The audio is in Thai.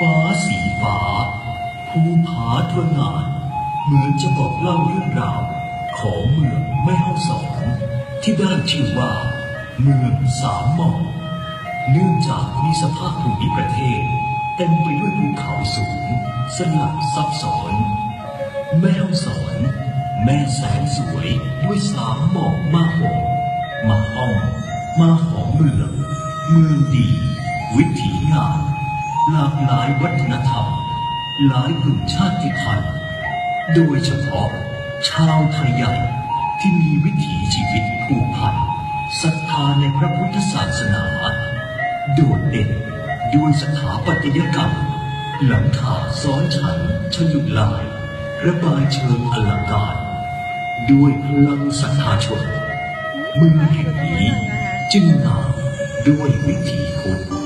ฟ้าสีฟ้าภูผาทวนงานเหมือนจะบอกเล่าเรื่องราว ของเมืองแม่ฮ่องสอน ที่ได้ชื่อว่า เมืองสามหมอกเนื่องจากมีสภาพภูมิประเทศ เต็มไปด้วยภูเขาสูง สลับซับซ้อน แม่ฮ่องสอน แม่แสนสวยด้วยสามหมอกมาหอมมาห้อง มาหอ หลายกลุ่มชาติพันธุ์ โดยเฉพาะชาวไทยใหญ่ที่มีวิถีชีวิตผูกพันศรัทธาในพระพุทธศาสนา โดดเด่นด้วยสถาปัตยกรรม หลังคาซ้อนชั้นฉลุลาย ระบายเชิงอลังการ ด้วยพลังศรัทธาชนเมืองแห่งนี้จึงงามด้วยวิถีพุ